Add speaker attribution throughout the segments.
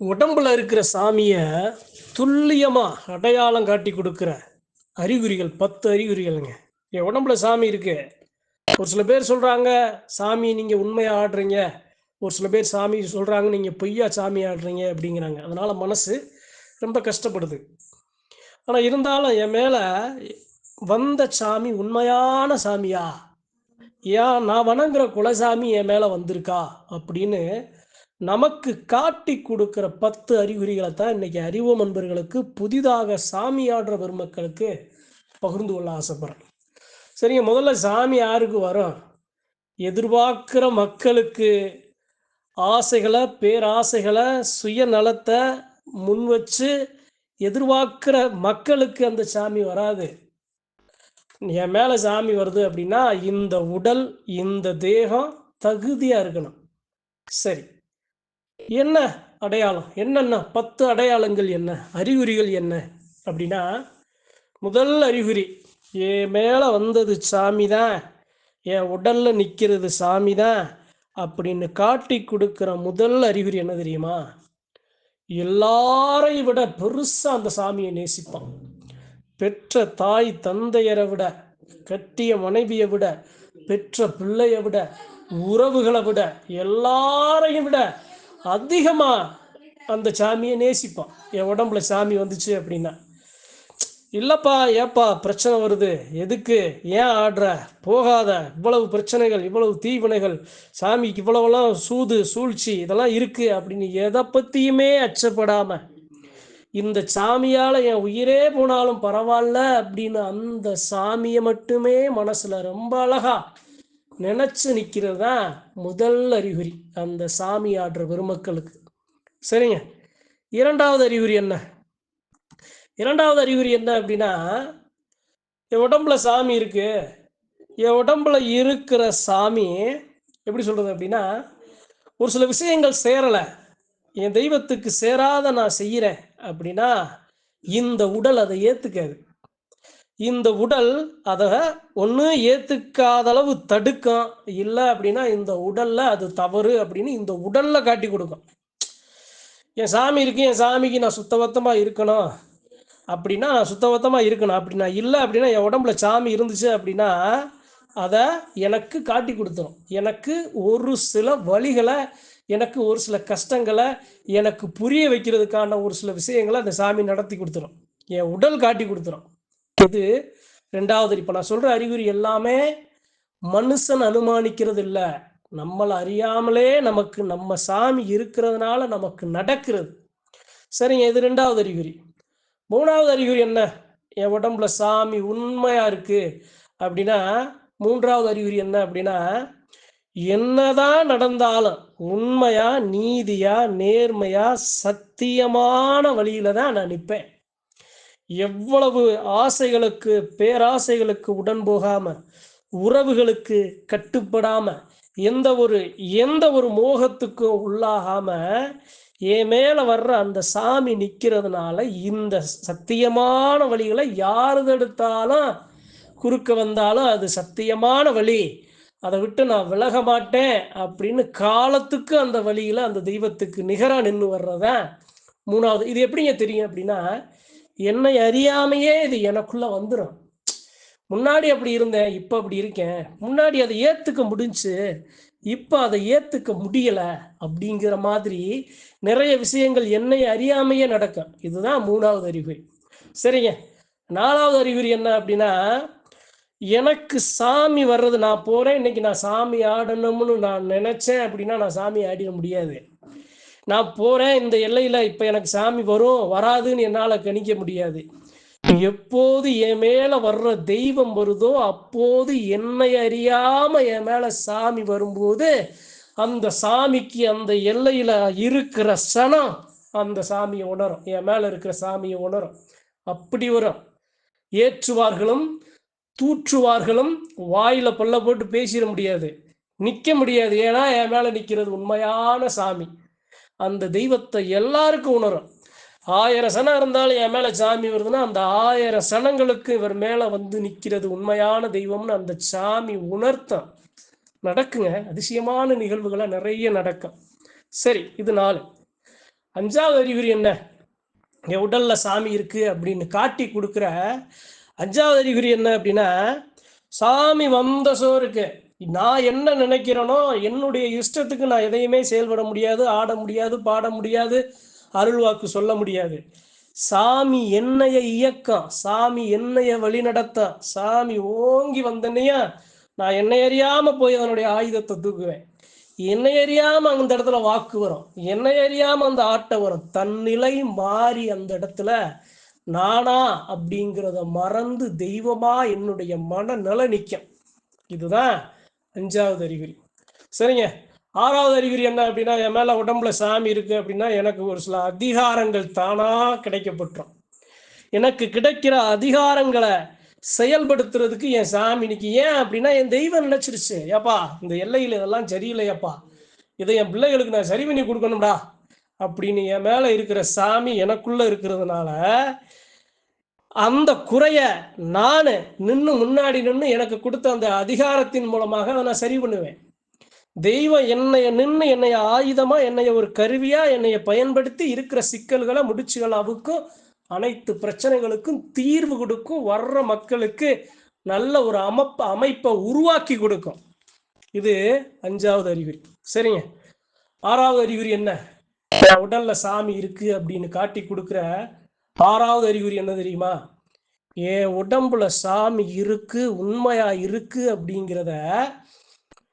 Speaker 1: உடம்புல இருக்கிற சாமியை துல்லியமாக அடையாளம் காட்டி கொடுக்குற அறிகுறிகள் பத்து அறிகுறிகள்ங்க. என் உடம்புல சாமி இருக்கு. ஒரு சில பேர் சொல்கிறாங்க சாமி நீங்கள் உண்மையாக ஆடுறீங்க. ஒரு சில பேர் சாமி சொல்கிறாங்க நீங்கள் பொய்யா சாமி ஆடுறீங்க அப்படிங்கிறாங்க. அதனால் மனசு ரொம்ப கஷ்டப்படுது. ஆனால் இருந்தாலும் என் மேலே வந்த சாமி உண்மையான சாமியா? ஏன் நான் வணங்குற குலசாமி என் மேலே வந்திருக்கா? அப்படின்னு நமக்கு காட்டி கொடுக்குற பத்து அறிகுறிகளை தான் இன்னைக்கு அறிவு நண்பர்களுக்கு புதிதாக சாமி ஆடுற பெருமக்களுக்கு பகிர்ந்து கொள்ள ஆசைப்படுறேன் சரிங்க முதல்ல சாமி யாருக்கு வரும்? எதிர்பார்க்கிற மக்களுக்கு ஆசைகளை பேராசைகளை சுயநலத்தை முன் வச்சு எதிர்பார்க்கிற மக்களுக்கு அந்த சாமி வராது. என் மேலே சாமி வருது அப்படின்னா இந்த உடல் இந்த தேகம் தகுதியாக இருக்கணும். சரி என்ன அடையாளம்? என்னென்ன பத்து அடையாளங்கள் என்ன? அறிகுறிகள் என்ன? அப்படின்னா முதல் அறிகுறி என் மேலே வந்தது சாமி தான் என் உடலில் நிற்கிறது சாமி தான் அப்படின்னு காட்டி கொடுக்குற முதல் அறிகுறி என்ன தெரியுமா? எல்லாரையும் விட பெருசாக அந்த சாமியை நேசிப்பான். பெற்ற தாய் தந்தையரை விட கட்டிய மனைவியை விட பெற்ற பிள்ளையை விட உறவுகளை விட எல்லாரையும் விட அதிகமாக அந்த சாமியை நேசிப்பான் என் உடம்புல சாமி வந்துச்சு அப்படின்னா. இல்லைப்பா ஏப்பா பிரச்சனை வருது. எதுக்கு? ஏன் ஆடுற? போகாத. இவ்வளவு பிரச்சனைகள் இவ்வளவு தீவினைகள் சாமிக்கு இவ்வளவெல்லாம் சூது சூழ்ச்சி இதெல்லாம் இருக்குது அப்படின்னு எதை பற்றியுமே அச்சப்படாமல் இந்த சாமியால் என் உயிரே போனாலும் பரவாயில்ல அப்படின்னு அந்த சாமியை மட்டுமே மனசில் ரொம்ப அழகா நினச்சி நிற்கிறது தான் முதல் அறிகுறி அந்த சாமி ஆடுற பெருமக்களுக்கு. சரிங்க. இரண்டாவது அறிகுறி என்ன? இரண்டாவது அறிகுறி என்ன அப்படின்னா என் உடம்புல சாமி இருக்கு. என் உடம்புல இருக்கிற சாமி எப்படி சொல்றது அப்படின்னா ஒரு சில விஷயங்கள் சேரலை. என் தெய்வத்துக்கு சேராத நான் செய்கிறேன் அப்படின்னா இந்த உடல் அதை ஏற்றுக்காது இந்த உடல் அதை ஒன்று ஏற்றுக்காத அளவு தடுக்கும். இல்லை அப்படின்னா இந்த உடல்ல அது தவறு அப்படின்னு இந்த உடல்ல காட்டி கொடுக்கும். என் சாமி இருக்கு என் சாமிக்கு நான் சுத்தபத்தமாக இருக்கணும். அப்படின்னா நான் சுத்தபத்தமாக இருக்கணும். அப்படின்னா இல்லை அப்படின்னா என் உடம்புல சாமி இருந்துச்சு அப்படின்னா அதை எனக்கு காட்டி கொடுத்துரும். எனக்கு ஒரு சில வழிகளை எனக்கு ஒரு சில கஷ்டங்களை எனக்கு புரிய வைக்கிறதுக்கான ஒரு சில விஷயங்களை அந்த சாமி நடத்தி கொடுத்துரும். என் உடல் காட்டி கொடுத்துரும். இது ரெண்டாவது இப்போ நான் சொல்ற அறிகுறி எல்லாமே மனுஷன் அனுமானிக்கிறது இல்லை நம்மளை அறியாமலே நமக்கு நம்ம சாமி இருக்கிறதுனால நமக்கு நடக்கிறது. சரிங்க இது ரெண்டாவது அறிகுறி. மூணாவது அறிகுறி என்ன? என் உடம்புல சாமி உண்மையா இருக்கு. அப்படின்னா மூன்றாவது அறிகுறி என்ன அப்படின்னா என்னதான் நடந்தாலும் உண்மையா நீதியா நேர்மையா சத்தியமான வழியில தான் நான் நிற்பேன் எவ்வளவு ஆசைகளுக்கு பேராசைகளுக்கு உடன் போகாம உறவுகளுக்கு கட்டுப்படாம எந்த ஒரு எந்த ஒரு மோகத்துக்கும் உள்ளாகாம என் மேல வர்ற அந்த சாமி நிக்கிறதுனால இந்த சத்தியமான வழிகளை யாரு தடுத்தாலும் குறுக்க வந்தாலும் அது சத்தியமான வழி. அதை விட்டு நான் விலக மாட்டேன் அப்படின்னு காலத்துக்கு அந்த வழியில அந்த தெய்வத்துக்கு நிகரா நின்று வர்றதான் மூணாவது. இது எப்படிங்க தெரியும் அப்படின்னா என்னை அறியாமையே இது எனக்குள்ள வந்துடும் முன்னாடி அப்படி இருந்தேன் இப்போ அப்படி இருக்கேன். முன்னாடி அதை ஏற்றுக்க முடிஞ்சு இப்போ அதை ஏற்றுக்க முடியல அப்படிங்கிற மாதிரி நிறைய விஷயங்கள் என்னை அறியாமையே நடக்கும் இதுதான் மூணாவது அறிகுறி. சரிங்க. நாலாவது அறிகுறி என்ன அப்படின்னா எனக்கு சாமி வர்றது நான் போகிறேன் இன்னைக்கு நான் சாமி ஆடணும்னு நான் நினச்சேன் அப்படின்னா நான் சாமி ஆடிட முடியாது. நான் போறேன் இந்த எல்லையில இப்ப எனக்கு சாமி வரும் வராதுன்னு என்னால கணிக்க முடியாது. எப்போது என் மேல வர்ற தெய்வம் வருதோ அப்போது என்னை அறியாம என் மேல சாமி வரும்போது அந்த சாமிக்கு அந்த எல்லையில இருக்கிற சனம் அந்த சாமியை உணரும். என் மேல இருக்கிற சாமியை உணரும். அப்படி வரும். ஏற்றுவார்களும் தூற்றுவார்களும் வாயில பல்ல போட்டு பேசிட முடியாது. நிக்க முடியாது. ஏன்னா என் மேல நிக்கிறது உண்மையான சாமி. அந்த தெய்வத்தை எல்லாருக்கும் உணரும். ஆயிரம் சனம் இருந்தாலும் என் மேலே சாமி வருதுன்னா அந்த ஆயிரம் சனங்களுக்கு இவர் மேலே வந்து நிற்கிறது உண்மையான தெய்வம்னு அந்த சாமி உணர்த்தம் நடக்குங்க. அதிசயமான நிகழ்வுகளை நிறைய நடக்கும். சரி இது நாலு. அஞ்சாவது அறிகுறி என்ன? என் உடல்ல சாமி இருக்கு அப்படின்னு காட்டி கொடுக்குற அஞ்சாவது அறிகுறி என்ன அப்படின்னா சாமி வந்த சோறுக்கு நான் என்ன நினைக்கிறேனோ என்னுடைய இஷ்டத்துக்கு நான் எதையுமே செயல்பட முடியாது ஆட முடியாது பாட முடியாது அருள்வாக்கு சொல்ல முடியாது. சாமி என்னைய இயக்கம் சாமி என்னைய வழிநடத்த சாமி ஓங்கி வந்தனையா நான் என்னை அறியாம போய் அதனுடைய ஆயுதத்தை தூக்குவேன். என்னை அறியாம அந்த இடத்துல வாக்கு வரும். என்னை அறியாம அந்த ஆட்டம் வரும். தன்னிலை மாறி அந்த இடத்துல நானா அப்படிங்கிறத மறந்து தெய்வமா என்னுடைய மனநல நிற்கும் இதுதான் அஞ்சாவது அறிகுறி. சரிங்க. ஆறாவது அறிகுறி என்ன அப்படின்னா என் மேல உடம்புல சாமி இருக்கு அப்படின்னா எனக்கு ஒரு சில அதிகாரங்கள் தானா கிடைக்கப்பட்டுரும். எனக்கு கிடைக்கிற அதிகாரங்களை செயல்படுத்துறதுக்கு என் சாமி இன்னைக்கு ஏன் அப்படின்னா என் தெய்வம் நினைச்சிருச்சு. ஏப்பா இந்த எல்லையில் இதெல்லாம் சரியில்லையாப்பா. இதை என் பிள்ளைகளுக்கு நான் சரி பண்ணி கொடுக்கணும்டா. அப்படின்னு என் மேல இருக்கிற சாமி எனக்குள்ள இருக்கிறதுனால அந்த குறைய நான் நின்று முன்னாடி நின்று எனக்கு கொடுத்த அந்த அதிகாரத்தின் மூலமாக அதை நான் சரி பண்ணுவேன். தெய்வம் என்னைய நின்று என்னைய ஆயுதமா என்னைய ஒரு கருவியா என்னைய பயன்படுத்தி இருக்கிற சிக்கல்களை முடிச்சுகள் அவுக்கும் அனைத்து பிரச்சனைகளுக்கும் தீர்வு கொடுக்கும் வர்ற மக்களுக்கு நல்ல ஒரு அமைப்பு அமைப்பை உருவாக்கி கொடுக்கும். இது அஞ்சாவது அறிகுறி. சரிங்க. ஆறாவது அறிகுறி என்ன? உடல்ல சாமி இருக்கு அப்படின்னு காட்டி கொடுக்குற ஆறாவது அறிகுறி என்ன தெரியுமா? என் உடம்புல சாமி இருக்கு உண்மையா இருக்கு அப்படிங்கிறத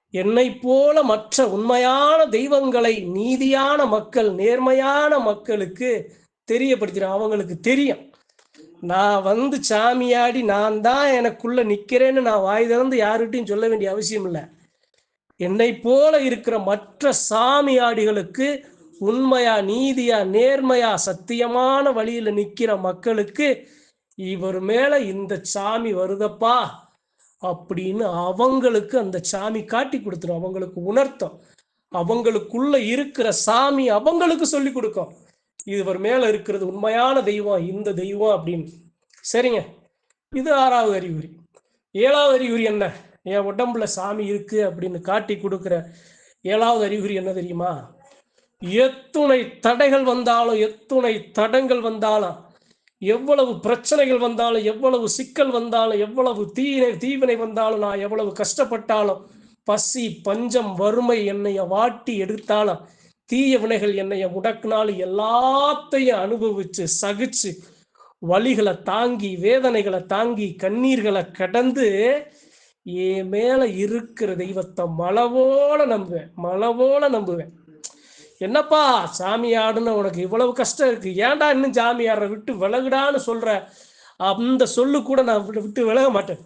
Speaker 1: என்னை போல மற்ற உண்மையான தெய்வங்களை நீதியான மக்கள் நேர்மையான மக்களுக்கு தெரியப்படுத்தினேன் அவங்களுக்கு தெரியும். நான் வந்து சாமியாடி நான் தான் எனக்குள்ள நிக்கிறேன்னு நான் வாய் திறந்து யாருகிட்டையும் சொல்ல வேண்டிய அவசியம் இல்லை. என்னை போல இருக்கிற மற்ற சாமியாடிகளுக்கு உண்மையா நீதியா நேர்மையா சத்தியமான வழியில நிக்கிற மக்களுக்கு இவர் மேல இந்த சாமி வருதப்பா அப்படின்னு அவங்களுக்கு அந்த சாமி காட்டி கொடுத்துரும். அவங்களுக்கு உணர்த்தும். அவங்களுக்குள்ள இருக்கிற சாமி அவங்களுக்கு சொல்லி கொடுக்கும். இவர் மேல இருக்கிறது உண்மையான தெய்வம் இந்த தெய்வம் அப்படின்னு. சரிங்க. இது ஆறாவது அறிகுறி. ஏழாவது அறிகுறி என்ன? என் உடம்புல சாமி இருக்கு அப்படின்னு காட்டி கொடுக்குற ஏழாவது அறிகுறி என்ன தெரியுமா? எத்துணை தடைகள் வந்தாலும் எத்துணை தடங்கள் வந்தாலும் எவ்வளவு பிரச்சனைகள் வந்தாலும் எவ்வளவு சிக்கல் வந்தாலும் எவ்வளவு தீனை தீவினை வந்தாலும் நான் எவ்வளவு கஷ்டப்பட்டாலும் பசி பஞ்சம் வறுமை என்னைய வாட்டி எடுத்தாலும் தீய வினைகள் என்னைய முடக்கினாலும் எல்லாத்தையும் அனுபவிச்சு சகிச்சு வழிகளை தாங்கி வேதனைகளை தாங்கி கண்ணீர்களை கடந்து என் மேல இருக்கிற தெய்வத்தை மலவோல நம்புவேன் மலவோல நம்புவேன். என்னப்பா சாமி ஆடுன்னு உனக்கு இவ்வளவு கஷ்டம் இருக்கு? ஏன்டா இன்னும் சாமி ஆடுற? விட்டு விலகுடான்னு சொல்ற. அந்த சொல்லு கூட நான் விட்டு விட்டு விலக மாட்டேன்.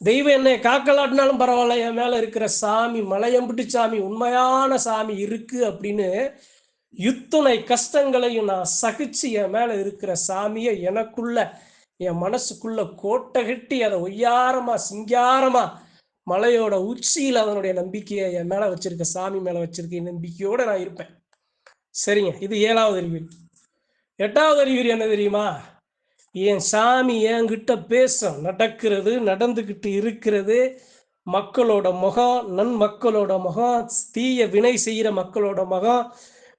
Speaker 1: தெய்வம் என்னை காக்கலாட்டினாலும் பரவாயில்ல என் மேல இருக்கிற சாமி மலையம்பிட்டு சாமி உண்மையான சாமி இருக்கு அப்படின்னு இத்துணை கஷ்டங்களையும் நான் சகிச்சு என் மேல இருக்கிற சாமியை எனக்குள்ள என் மனசுக்குள்ள கோட்டை கட்டி அதை ஒய்யாரமா சிங்காரமா மலையோட உச்சியில் அதனுடைய நம்பிக்கையை என் மேலே வச்சிருக்க சாமி மேலே வச்சிருக்க நம்பிக்கையோடு நான் இருப்பேன். சரிங்க இது ஏழாவது அறிகுறி. எட்டாவது அறிகுறி என்ன தெரியுமா? என் சாமி என்கிட்ட பேசும் நடக்கிறது நடந்துக்கிட்டு இருக்கிறது மக்களோட முகம் நன்மக்களோட முகம் தீய வினை செய்கிற மக்களோட முகம்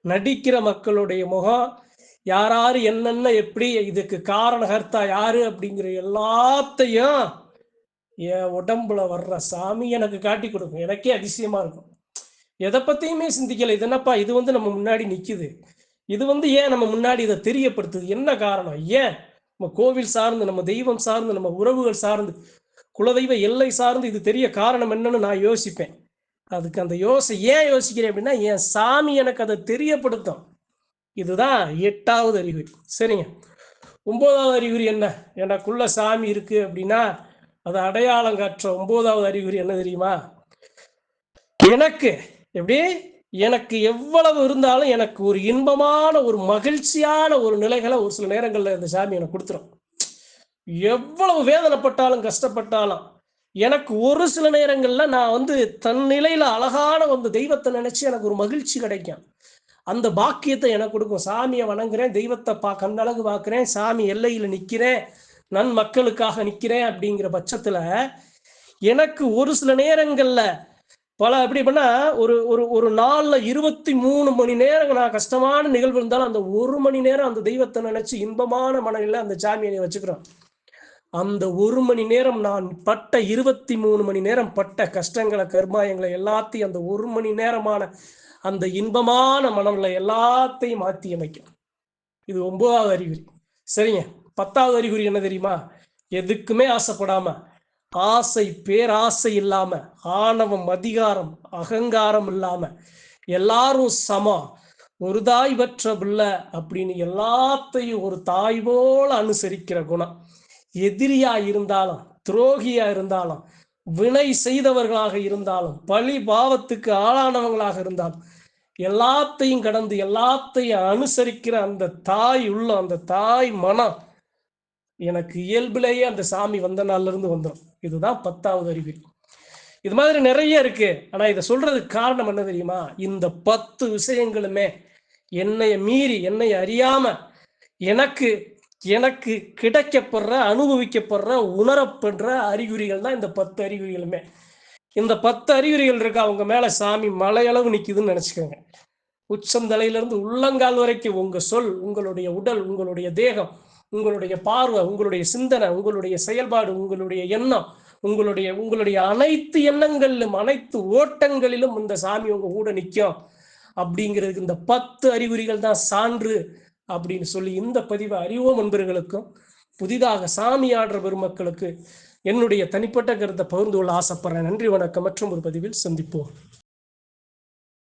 Speaker 1: நடிக்கிற மக்களுடைய முகம் யாராரு என்னென்ன எப்படி இதுக்கு காரணகர்த்தா யாரு அப்படிங்கிற எல்லாத்தையும் என் உடம்புல வர்ற சாமி எனக்கு காட்டி கொடுக்கும். எனக்கே அதிசயமா இருக்கும். எதை பத்தியுமே சிந்திக்கல. இது என்னப்பா? இது வந்து நம்ம முன்னாடி நிக்குது. இது வந்து ஏன் நம்ம முன்னாடி இதை தெரியப்படுத்துது? என்ன காரணம்? ஏன்? நம்ம கோவில் சார்ந்து நம்ம தெய்வம் சார்ந்து நம்ம உறவுகள் சார்ந்து குலதெய்வ எல்லை சார்ந்து இது தெரிய காரணம் என்னன்னு நான் யோசிப்பேன். அதுக்கு அந்த யோசை ஏன் யோசிக்கிறேன் அப்படின்னா என் சாமி எனக்கு அதை தெரியப்படுத்தும். இதுதான் எட்டாவது அறிகுறி. சரிங்க. ஒன்பதாவது அறிகுறி என்ன? எனக்குள்ள சாமி இருக்கு அப்படின்னா அது அடையாளம் காற்ற ஒன்பதாவது அறிகுறி என்ன தெரியுமா? எனக்கு எப்படி? எனக்கு எவ்வளவு இருந்தாலும் எனக்கு ஒரு இன்பமான ஒரு மகிழ்ச்சியான ஒரு நிலைகளை ஒரு சில நேரங்களில் இந்த சாமி எனக்கு கொடுத்துரும். எவ்வளவு வேதனைப்பட்டாலும் கஷ்டப்பட்டாலும் எனக்கு ஒரு சில நேரங்களில் நான் வந்து தன் நிலையில அழகான வந்து தெய்வத்தை நினைச்சு எனக்கு ஒரு மகிழ்ச்சி கிடைக்கும். அந்த பாக்கியத்தை எனக்கு கொடுக்கும். சாமியை வணங்குறேன் தெய்வத்தை பா கண்ணழகு பார்க்குறேன் சாமி எல்லையில் நிற்கிறேன் நன் மக்களுக்காக நிற்கிறேன் அப்படிங்கிற பட்சத்துல எனக்கு ஒரு சில நேரங்கள்ல பல அப்படி பண்ணா ஒரு ஒரு ஒரு நாளில் இருபத்தி மூணு மணி நேரம் நான் கஷ்டமான நிகழ்வு இருந்தாலும் அந்த ஒரு மணி நேரம் அந்த தெய்வத்தை நினைச்சு இன்பமான மனநிலை அந்த ஜாமியனை வச்சுக்கிறோம். அந்த ஒரு மணி நேரம் நான் பட்ட இருபத்தி மூணு மணி நேரம் பட்ட கஷ்டங்களை கர்மாயங்களை எல்லாத்தையும் அந்த ஒரு மணி நேரமான அந்த இன்பமான மனம்ல எல்லாத்தையும் மாற்றி அமைக்கும். இது ஒன்பதாவது அறிகுறி. சரிங்க? பத்தாவது அறிகுறி என்ன தெரியுமா? எதுக்குமே ஆசைப்படாம ஆசை பேராசை இல்லாம ஆணவம் அதிகாரம் அகங்காரம் இல்லாம எல்லாரும் சமம் ஒரு தாய் பற்ற பிள்ளை அப்படின்னு எல்லாத்தையும் ஒரு தாய் போல அனுசரிக்கிற குணம். எதிரியா இருந்தாலும் துரோகியா இருந்தாலும் வினை செய்தவர்களாக இருந்தாலும் பழி பாவத்துக்கு ஆளானவங்களாக இருந்தாலும் எல்லாத்தையும் கடந்து எல்லாத்தையும் அனுசரிக்கிற அந்த தாய் உள்ள அந்த தாய் மனம் எனக்கு இயல்பிலேயே அந்த சாமி வந்த நாள்ல இருந்து வந்துடும் இதுதான் பத்தாவது அறிகுறி இது மாதிரி நிறைய இருக்கு. ஆனா இதை சொல்றதுக்கு காரணம் என்ன தெரியுமா? இந்த பத்து விஷயங்களுமே என்னைய மீறி என்னை அறியாம எனக்கு எனக்கு கிடைக்கப்படுற அனுபவிக்கப்படுற உணரப்படுற அறிகுறிகள் தான் இந்த பத்து அறிகுறிகளுமே. இந்த பத்து அறிகுறிகள் இருக்கு? அவங்க மேல சாமி மலையளவு நிக்குதுன்னு நினைச்சுக்கோங்க. உச்சந்தலையிலிருந்து உள்ளங்கால் வரைக்கும் உங்க சொல் உங்களுடைய உடல் உங்களுடைய தேகம் உங்களுடைய பார்வை உங்களுடைய சிந்தனை உங்களுடைய செயல்பாடு உங்களுடைய எண்ணம் உங்களுடைய உங்களுடைய அனைத்து எண்ணங்களிலும் அனைத்து ஓட்டங்களிலும் இந்த சாமி உங்க கூட நிற்கும் அப்படிங்கிறதுக்கு இந்த பத்து அறிகுறிகள் தான் சான்று அப்படின்னு சொல்லி இந்த பதிவை அறிவோம் நண்பர்களுக்கும் புதிதாக சாமி ஆடுற பெருமக்களுக்கு என்னுடைய தனிப்பட்ட கருத்தை பகிர்ந்து கொள்ள ஆசைப்படுறேன். நன்றி வணக்கம். மற்றும் ஒரு பதிவில் சந்திப்போம்.